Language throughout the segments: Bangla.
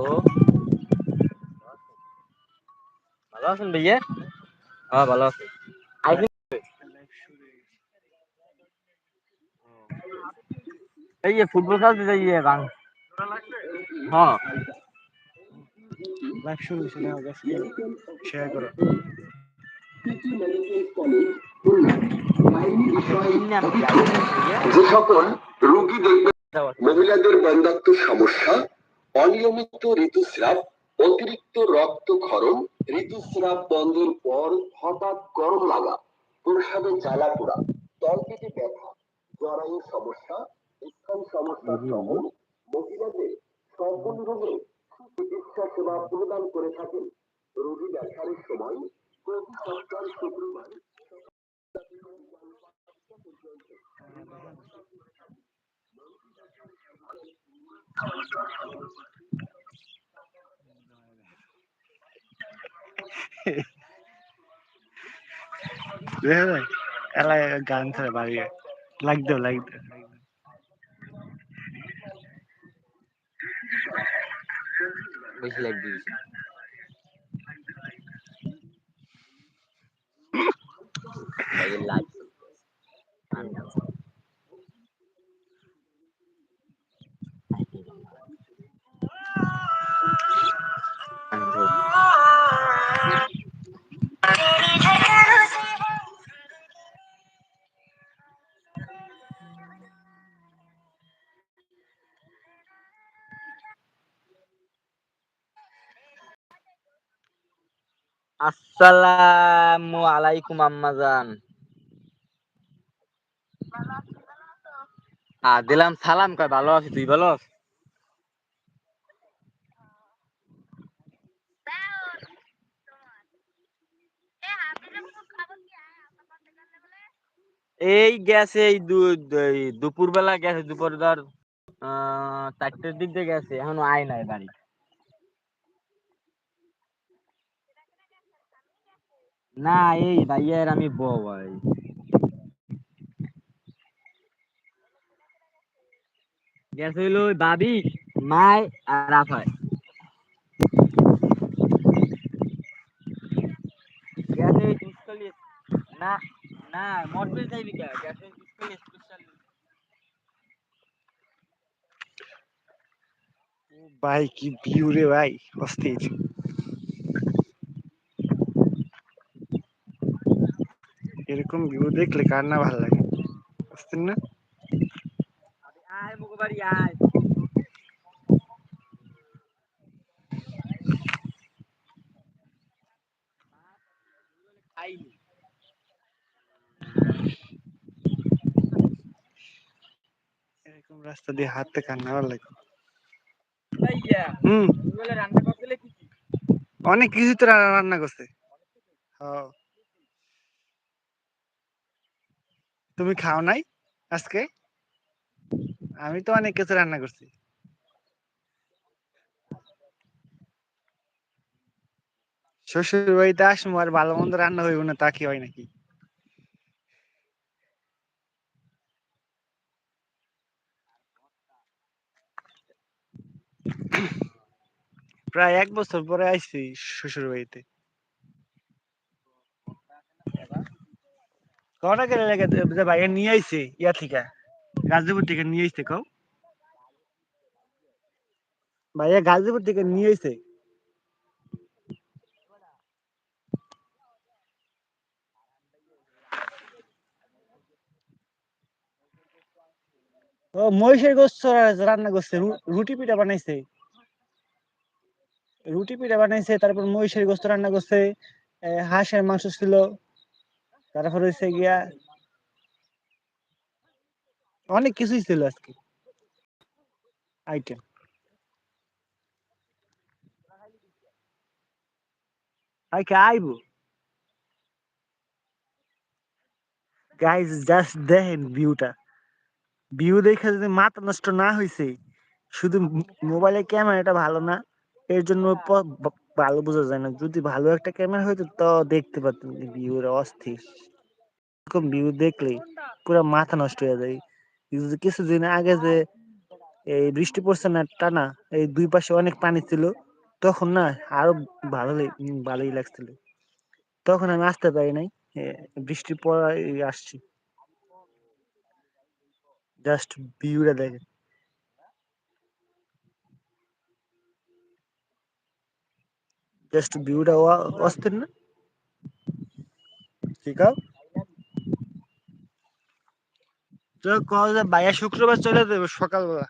ও ভালো আছেন ভাইয়া হ্যাঁ ভালো আছি এই যে ফুটবল খেলতে যাই গান হ্যাঁ লাইভ শুরু হয়েছে না শেয়ার করো যে সকল রোগী দেখবেন মহিলাদের বন্ধাত্ম সমস্যা অনিয়মিত ঋতুস্রাব অতিরিক্ত রক্তক্ষরণ ঋতুস্রাব বন্ধের পর হঠাৎ গরম লাগা প্রসাবে জ্বালা পোড়া তলপেটে ব্যথা জরায়ু সমস্যা স্থান সমস্যা সহ মহিলাদের সকল রোগে চিকিৎসা সেবা প্রদান করে থাকেন। রোগী দেখার সময় প্রতি সপ্তাহ শুক্রবার এলাকায় গান দাও বেশি লাইক দিয়েছি লাইক আসসালামু আলাইকুম আম্মাজান আ দিলাম সালাম। কয় ভালো আছি? তুই ভালো এই গেছে এই দুপুর বেলা গেছে দুপুর ধর আহ, চারটের দিক দিয়ে গেছে এখনও আয় নাই বাড়ি। না, এই ভাইয়ার আমি বউ ভাই হইল ভাবি মায় আর গেছে না না কে? ভাই, কি ভিউ রে ভাই, অস্থির। এরকম ভিউ দেখলে কার না ভালো লাগে অস্থির না আয় মুখ বাড়ি আয় খাইনি এরকম রাস্তা দিয়ে হাঁটতে কার না ভালো লাগে। ভাইয়া হুম। তুই বলে রান্না করছিলে কি কি? অনেক কিছু তো রা- রান্না করছে। হ্যাঁ। তুমি খাও নাই আজকে? আমি তো অনেক কিছু রান্না করছি। শ্বশুর বাড়িতে আসব আর ভালো মন্দ রান্না হইব না, তা কি হয় নাকি? প্রায় এক বছর পরে আইছি শ্বশুর বাড়িতে। কটা গেলে লেগে? যে ভাইয়া নিয়ে আইছে ইয়া থেকে, গাজীপুর থেকে নিয়ে আইছে, কও? ভাইয়া গাজীপুর থেকে নিয়ে আইছে। ও, মহিষের গোস্ত রান্না করছে রুটি পিঠা বানাইছে। রুটি পিঠা বানাইছে, তারপর মহিষের গোস্ত রান্না করছে হাঁসের মাংস ছিল। তারপর হচ্ছে গিয়া অনেক কিছুই ছিল আজকে। আইটেম আইকে আইবো। গাইজ জাস্ট দেখেন ভিউটা ভিউ দেখে যদি মাথা নষ্ট না হয়েছে শুধু মোবাইলের ক্যামেরাটা ভালো না, এর জন্য ভালো বোঝা যায় না। যদি ভালো একটা ক্যামেরা হইতো তো দেখতে পারতেন ভিউর অস্থির। এরকম ভিউ দেখলে পুরো মাথা নষ্ট হয়ে যায়। কিছুদিন আগে যে এই বৃষ্টি পড়ছে না, টানা এই দুই পাশে অনেক পানি ছিল, তখন না আরও ভালো ভালোই লাগছিল। তখন আমি আসতে পারি নাই বৃষ্টি পড়ায় আসছি। জাস্ট ভিউটা দেখে। জাস্ট ভিউটা অস্থির না ঠিক আছে তো কবে বাইয়া শুক্রবার চলে যাবে সকালবেলা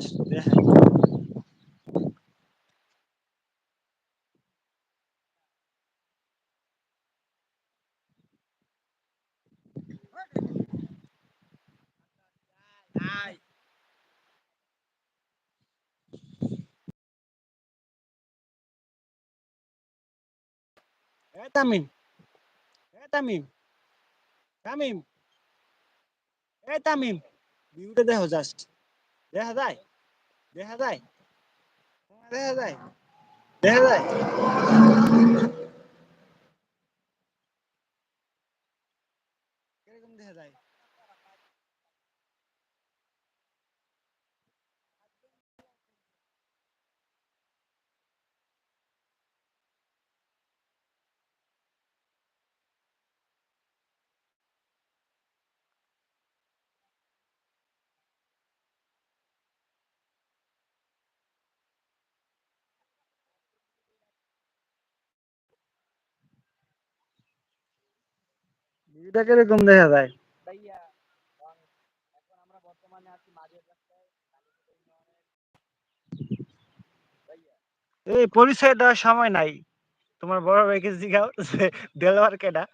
জাস্ট দেখেন এ তামিম এ তামিম তামিম এ তামিম ভিউটা দেখো জাস্ট দেখা যায় দেখা যায় দেখা যায় দেখা যায় কীরকম দেখা যায় ভিউটা কীরকম দেখা যায়। এই পরিচয় দেওয়ার সময় নাই। তোমার বড় ভাইকে জিগাও যে দেলোয়ার কেডা?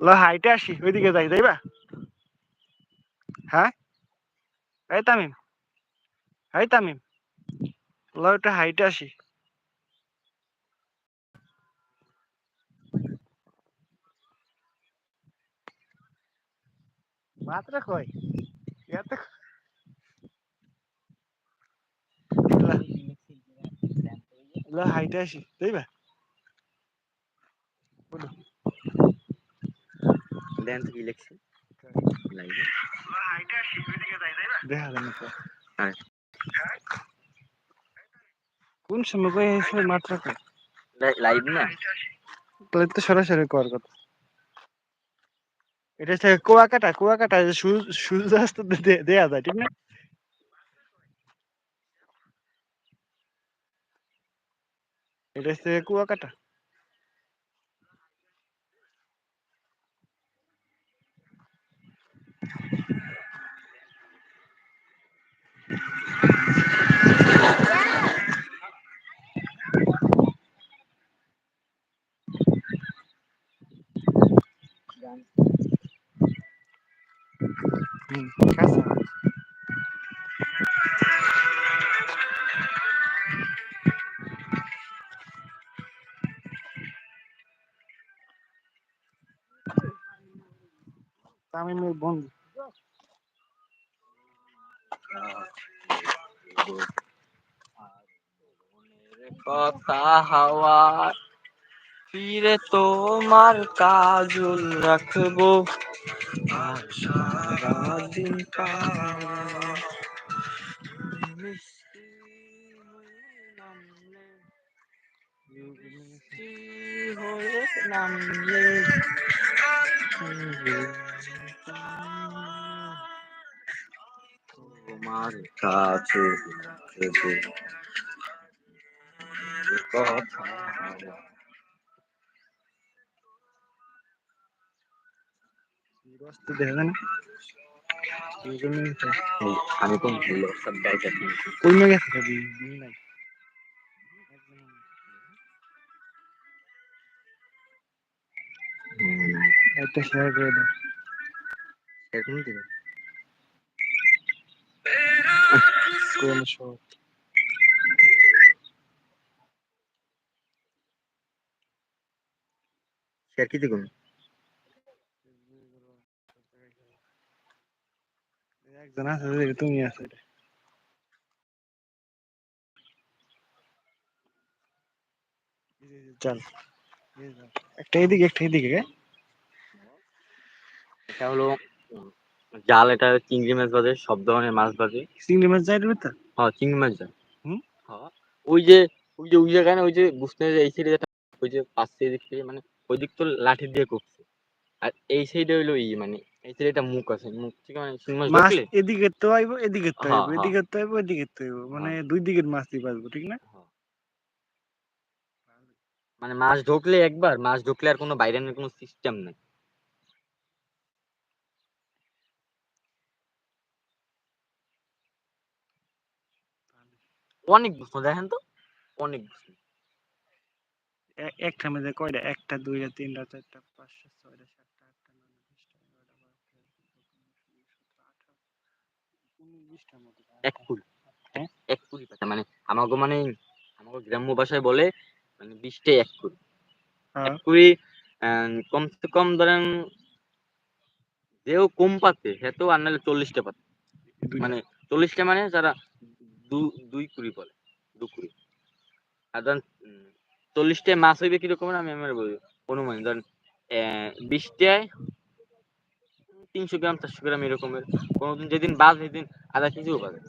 ল, হাইটে আসি, ওইদিকে যাই, যাইবা? হ্যাঁ? এই তামিম। এই তামিম। ল, একটা হাইটে আসি। ল, হাইটে আসি, যাইবা? দেন তো কি লিখছি। লাইভে দেখা যাবে হ্যাঁ। কোন সময় কই এসে মাত্র লাইভ না। তাহলে তো সরাসরি কর কথা। এটা হচ্ছে কুয়াকাটা কুয়াকাটা সূর্যাস্ত দেয়া যায় ঠিক না? এটা হচ্ছে কুয়াকাটা। হুম, কাছে। তামিমের বন্ধু কথা হাওয়া ফিরে তোমার কাজল রাখব। সারাদিন হয়ে নামলে। তোমার কাছে যেতে কথা তো। ভুল সব গেছে নাই। একটা শেয়ার করে দাও। দিবে কোন শট শেয়ার কি দেখুন একজন আছে যে তুমি আছে চল। একটা এদিকে একটা এদিকে? এটা হলো জাল এটা চিংড়ি মাছ বাজে সব ধরনের মাছ বাজে। চিংড়ি মাছ দিবে তো হ্যাঁ চিংড়ি মাছ যায়। হুম? হ্যাঁ ওই যে ওই যে ওই জায়গায় না ওই যে বুঝতে এই সাইডে ওই যে পাশে দিক থেকে মানে ওই দিক তো লাঠি দিয়ে করছে আর এই সাইডে হইল ই মানে এই একটা মুখ আছে মুখ থেকে মানে মাছ মাছ ঢুকলে এদিকে তো আইব এদিকে তো হ্যাঁ, আইব হ্যাঁ। এদিকে তো আইব এদিকে তো আইব মানে দুই দিকের মাছ দিয়ে পারব ঠিক না? হ্যাঁ। মানে মাছ ঢুকলে একবার মাছ ঢুকলে আর কোনো কোনো সিস্টেম নেই। অনেক বুঝতো দেখেন তো অনেক বুঝতো এ- একটা মেঝে কয়টা? একটা দুইটা তিনটা চারটা পাঁচটা ছয়টা সাতটা। এক কুড়ি হ্যাঁ? এক কুড়ি পাতা। মানে আমাকে মানে আমাকে গ্রাম্য ভাষায় বলে মানে বিশটাই এক কুড়ি হ্যাঁ। এক কুড়ি কমসে কম ধরেন যেও কম পাতে সেতেও আর নাহলে চল্লিশটা পাতে। মানে চল্লিশটা মানে যারা দু- দুই কুড়ি বলে দু কুড়ি। আর ধরেন উম, চল্লিশটায় মাছ হইবে কীরকম আমি আমার বলি অনুমান। ধরেন আহ, বিশটায় তিনশো গ্রাম চারশো গ্রাম এরকমের। কোনোদিন যেদিন বাজ সেদিন আধা কেজিও বাজে।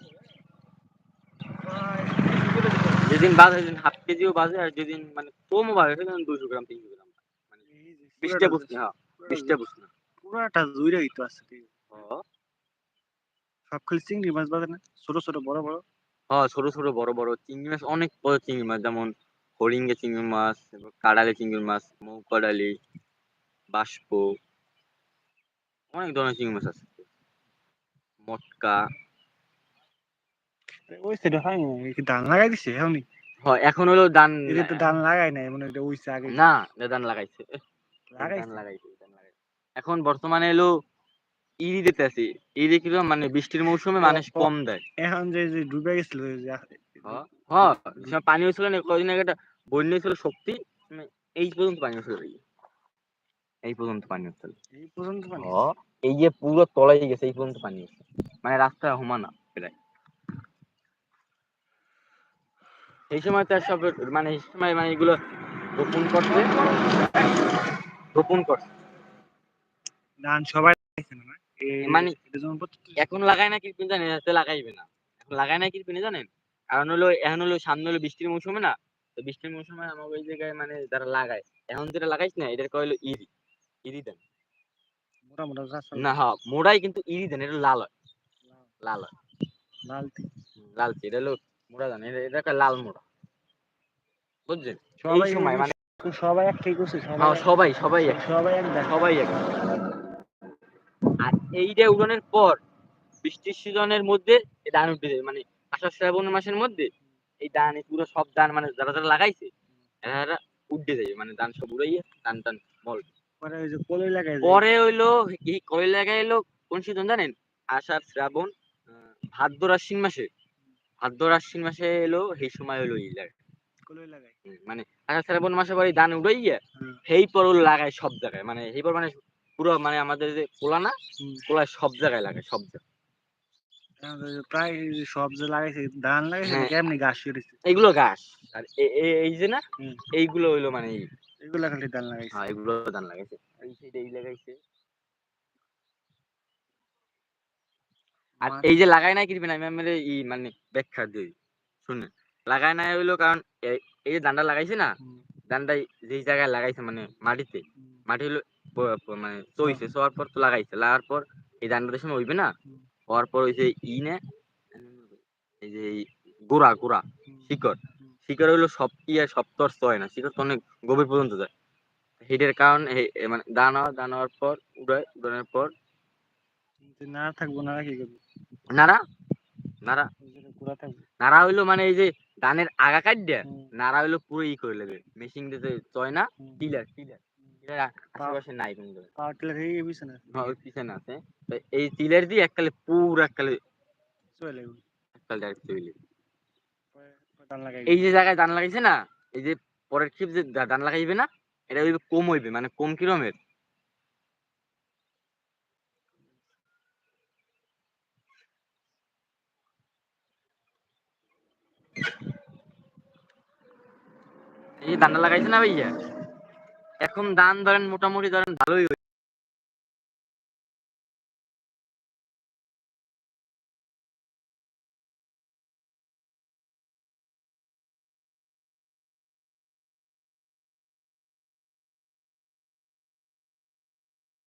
যেদিন বাজ সেদিন হাফ কেজিও বাজে আর যেদিন মানে কমও বাজে সেদিন দুশো গ্রাম তিনশো গ্রাম মানে বিশটা পুরাটা বুঝতে হ্যাঁ বিশটা বুঝতে পুরাটা জুইরাই তো আছে সব খালি চিংড়ি মাছ বাদে না? ছোট ছোট বড় বড়? হ্যাঁ ছোট ছোট বড় বড়। চিংড়ি মাছ অনেক বড় চিংড়ি মাছ যেমন হরিঙ্গে চিংড়ি মাছ কাড়ালি চিংড়ি মাছ মৌকাডালি বাষ্প। অনেক ধরনের চিংড়ি মাছ আছে। মটকা। ওই সাইডে হয় না ধান লাগাই দিছে এখনই হয় এখন হলো দান এটা তো ধান লাগাই নাই মানে এটা ওইছে আগে। না এটা ধান লাগাইছে। ধান ধান এখন বর্তমানে এলো ইরি দিতে আছে। ইরি কীরকম মানে বৃষ্টির মৌসুমে মানুষ কম দেয়। এখন যে যে ডুবে গেছিল হ্যাঁ পানি হয়েছিল না কদিন আগে একটা বন্যা হয়েছিল শক্তি মানে এই পর্যন্ত পানি হয়েছিল। এই। পর্যন্ত পানি হচ্ছিল এই পর্যন্ত পানি? এই যে পুরো তলায় গেছে এই পর্যন্ত পানি আছে মানে রাস্তা সমানা প্রায়। এই সময় তো সব মানে এই সময় মানে এগুলো রোপণ করছে। রোপণ করছে। ধান সবাই না না? মানে এখন লাগায় না কিরপিন জানেন হাতে লাগাইবে না। এখন লাগায় না কিরপিনে জানেন? কারণ হলো এখন হলো সামনে হলো বৃষ্টির মৌসুমে না তো বৃষ্টির মৌসুমে আমাকে ওই জায়গায় মানে যারা লাগায় এখন যেটা লাগাইছ না এটার কয় হলো ইরি। ইরি দেন। না হ্যাঁ মোড়াই কিন্তু ইরি দেন এটা লাল হয়। লাল। হয়। লালতি হুম, লাল এটা হলো মোড়া দেন এটা একটা লাল মোড়া। বুঝছেন? সবাই সময় মানে সবাই একটাই করছে হ্যাঁ সবাই সবাই এক সবাই এক সবাই এক। আর এইটা উড়ানোর পর বৃষ্টির সিজনের মধ্যে এই ধান উঠে যাবে মানে আষাঢ় শ্রাবণ মাসের মধ্যে এই ধান পুরো সব ধান মানে যারা যারা লাগাইছে এরা উঠে যাবে মানে ধান সব উড়াইয়ে ধান টান মল পরে ওই যে কলই লাগাই পরে হইল এই কয় লাগাই এলো কোন সিজন জানেন? আষাঢ় শ্রাবণ আহ, ভাদ্র আশ্বিন মাসে। ভাদ্র আশ্বিন মাসে এলো সেই সময় হলো লাগে কলই লাগাই। হুম, মানে আষাঢ় শ্রাবণ মাসে পরে ধান উড়াইয়া হুম। সেই পর লাগায় সব জায়গায়। মানে সেই পর মানে পুরো মানে আমাদের যে কোলা না হুম। কোলায় সব জায়গায় লাগায় সব জায়গায়। এখন তো প্রায় সব যে লাগাইছে ধান লাগাইছে হ্যাঁ। কেমনি গাছ এইগুলো ঘাস। আর এ- এ- এই যে না হুম। এইগুলো হইল মানে এই এগুলা খালি ধান লাগাইছে। হ্যাঁ এগুলো ধান লাগাইছে। এই সাইডে এই লাগাইছে। আর এই যে নাই কিরবেন আমি আমার এই মানে ব্যাখ্যা দিই। শুনে লাগায় নাই হইল কারণ এই যে ধানটা লাগাইছে না। যেই জায়গায় লাগাইছে মানে মাটিতে মাটি হলো মানে চইছে চোয়ার পর তো লাগাইছে লাগার পর এই ধানটা সময় হইবে না। হওয়ার পর ওই যে ই নে এই যে গোড়া গোড়া শিকড় হুম। শিকড় হইল সব কি আর সব তো আর হয় না। শিকড় তো অনেক গভীর পর্যন্ত যায়। হিটের কারণ মানে দান হওয়া দান হওয়ার পর উড়ায় উড়ানোর পর। যদি না থাকব না কি করব? নাড়া? নাড়া? নাড়া হইল মানে এই যে ধানের আগা কাট দেয় নাড়া হইল পুরো ই করে নেবে মেশিন দিতে চয় না টিলার টিলার। টিলার আশেপাশে নাই কিন্তু পাওয়ার টিলার হয়ে গেছে হ্যাঁ, ওই পিছনে আছে। এই টিলার দিয়ে এককালে পুরো এককালে চলে গেল এককালে ডাইরেক্ট চলে পরে পরে ধান লাগাই এই যে জায়গায় ধান লাগাইছে না এই যে পরের ক্ষেপ যে ধান লাগাইবে না এটা হইবে কম হইবে মানে কম কিরমের? এই যে ধানটা লাগাইছে না ভাইয়া? এখন ধান ধরেন মোটামুটি ধরেন ভালোই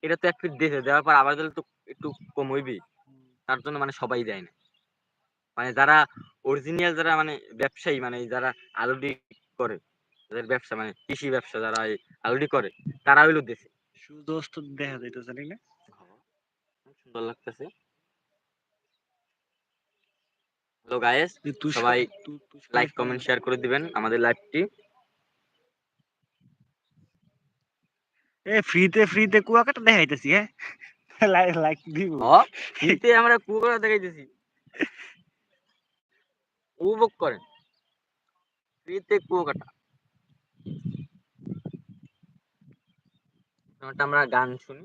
এটা তো এক ফিট দিয়েছে দেওয়ার পর আবার দিলে তো একটু কম হইবেই তার জন্য মানে সবাই দেয় না। মানে যারা অরিজিনাল যারা মানে ব্যবসায়ী মানে যারা আলুডি করে যাদের ব্যবসা মানে কৃষি ব্যবসা যারা এই আলুডি করে তারা হইল দেশে। সূর্য অস্ত দেখা যাইতেছে না? সুন্দর লাগতেছে। হ্যালো গায়েস সবাই তু- লাইক কমেন্ট শেয়ার করে দিবেন আমাদের লাইভটি এ ফ্রিতে ফ্রিতে কুয়াকাটা দেখাইতেছি হ্যাঁ? লাইক লাইক দিব। ফ্রিতে আমরা কুকুরা দেখাইতেছি। উপভোগ করেন। ফ্রিতে কুয়াকাটা আমরা গান শুনি।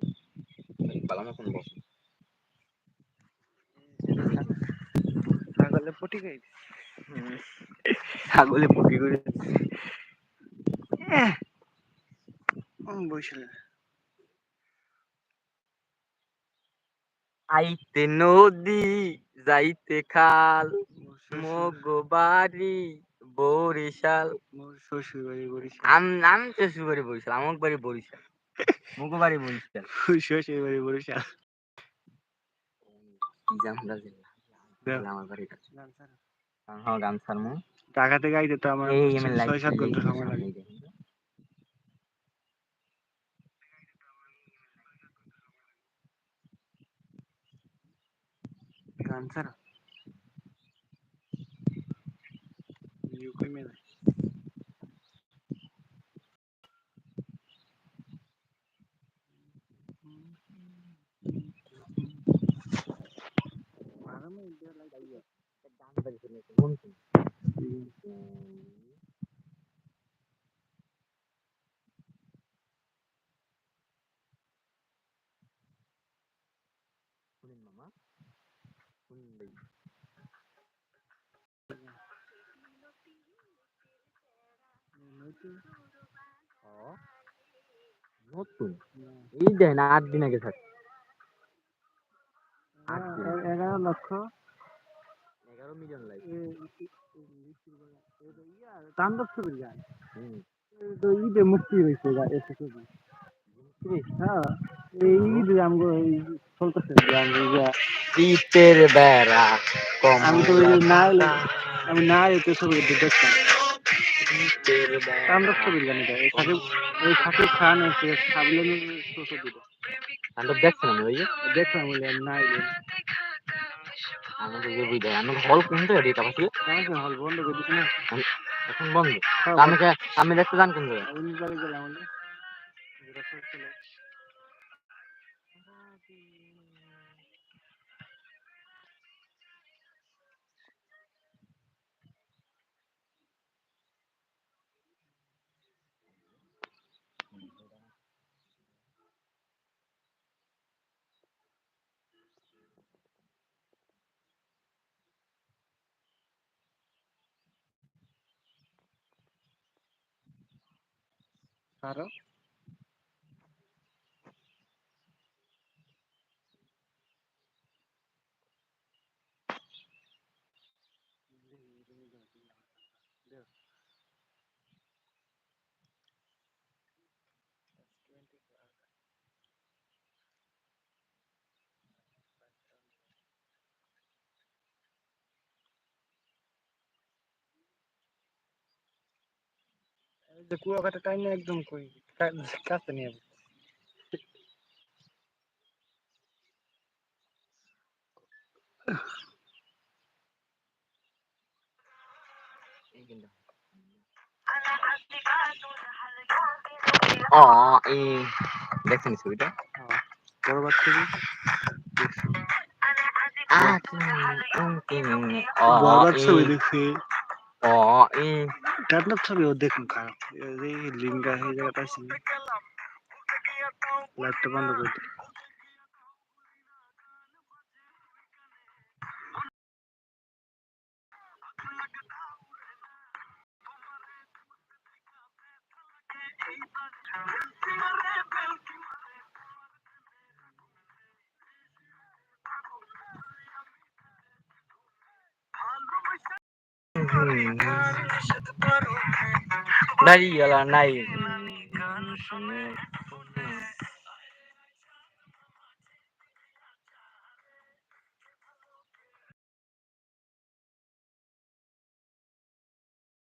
পালাম এখন বস। ছাগলে পটি খাই। ছাগলে পুটি করে। আইতে নদী যাইতে খাল মগ বাড়ি বরিশাল শ্বশুর বাড়ি বরিশাল আম নাম শ্বশুর বাড়ি বরিশাল আমক বাড়ি বরিশাল মগ বাড়ি বরিশাল শ্বশুর বাড়ি বরিশাল কি জাম আমার বাড়ি কাছে হ্যাঁ গান সারমু ঢাকা থেকে আইতে তো আমার ছয় সাত ঘণ্টা সময় লাগে গান ছাড়া ইউ কই মেলে মামা এই দেন আট দিন আগে থাকে এগারো লক্ষ এগারো মিলিয়ন লাইক তাণ্ডব ছবির গান হুম তো ঈদে মুক্তি হয়েছে এসে ছবি হ্যাঁ এই ঈদে আমগো এই চলতেছে যে আমি বেড়া আমি তো না আমি না ছবি দেখতাম। তো তাণ্ডব ছবির এই সাকিব এই সাকিব খান এসে সাবিলের ছবিটা তাণ্ডব দেখছেন আমি ওই যে। বলে না যে বুঝে হল কোনটা তারপর কেমন হল বন্ধ করে দিছি না। এখন বন্ধ। হ্যাঁ, আমি দেখতে জান কোন জায়গায় আমি গেলাম বলে যে কুয়াকাটা টাইমে একদম কই কাছে নিয়ে দেখছেন ছবিটা বড় বাচ্চা কি? বরবাদ ছবি দেখছি দেখুন খারাপ। দাঁড়িয়ে গেল নাই